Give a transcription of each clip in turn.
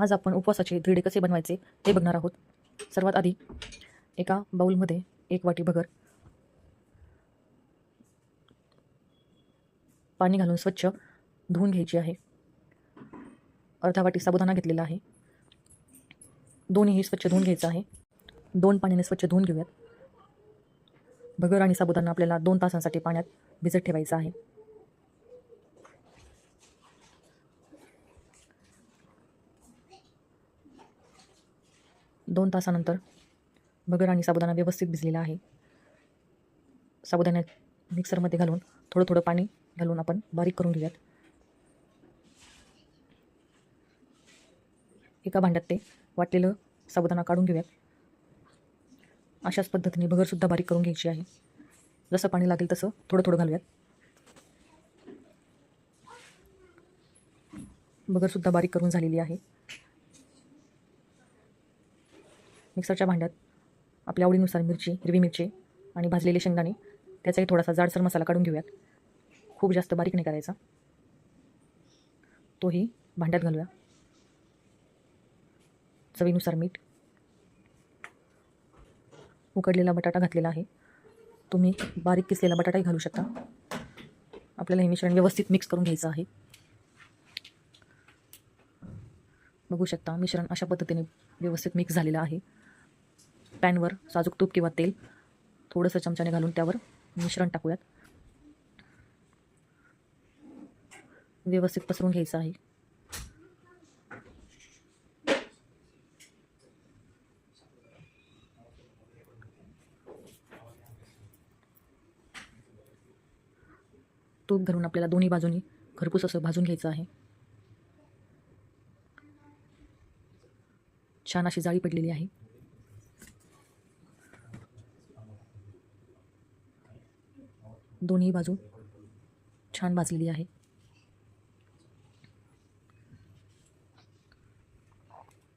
आज आपण उपवासाचे धिरडे कसे बनवायचे ते बघणार आहोत. सर्वात आधी एका बाऊलमध्ये एक वाटी भगर पाणी घालून स्वच्छ धुवून घ्यायची आहे. अर्धा वाटी साबुदाणा घेतलेला आहे. दोन्हीही स्वच्छ धुवून घ्यायचं आहे. दोन पाण्याने स्वच्छ धुवून घेऊयात. भगर आणि साबुदाणा आपल्याला दोन तासांसाठी पाण्यात भिजत ठेवायचं आहे. दोन तासानंतर भगर आणि साबुदाणा व्यवस्थित भिजलेला आहे. साबुदाणा मिक्सरमध्ये घालून थोडं थोडं पाणी घालून आपण बारीक करून घेऊयात. एका भांड्यात ते वाटलेलं साबुदाणा काढून घेऊयात. अशाच पद्धतीने भगरसुद्धा बारीक करून घ्यायची आहे. जसं पाणी लागेल तसं थोडं थोडं घालूयात. भगरसुद्धा बारीक करून झालेली आहे. मिक्सरच्या भांड्यात आपल्या आवडीनुसार मिरची हिरवी मिरची आणि भाजलेले शेंगदाणे त्याचाही थोडासा जाडसर मसाला काढून घेऊयात. खूप जास्त बारीक नाही करायचा. तोही भांड्यात घालूया. चवीनुसार मीठ. उकडलेला बटाटा घातलेला आहे. तुम्ही बारीक किसलेला बटाटाही घालू शकता. आपल्याला हे मिश्रण व्यवस्थित मिक्स करून घ्यायचं आहे. बघू शकता मिश्रण अशा पद्धतीने व्यवस्थित मिक्स झालेलं आहे. पॅनवर साजूक तूप किंवा तेल थोडंसं चमच्याने घालून त्यावर मिश्रण टाकूयात. व्यवस्थित पसरून घ्यायचं आहे. तूप घालून आपल्याला दोन्ही बाजूनी घरपूस असं भाजून घ्यायचं आहे. छान अशी जाळी पडलेली आहे. दोन्ही बाजू छान भाजलेली आहे.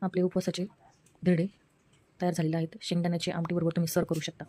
आपले उपवासाचे धिरडे तयार झालेले आहेत. शेंगदाण्याची आमटीबरोबर तुम्ही सर्व करू शकता.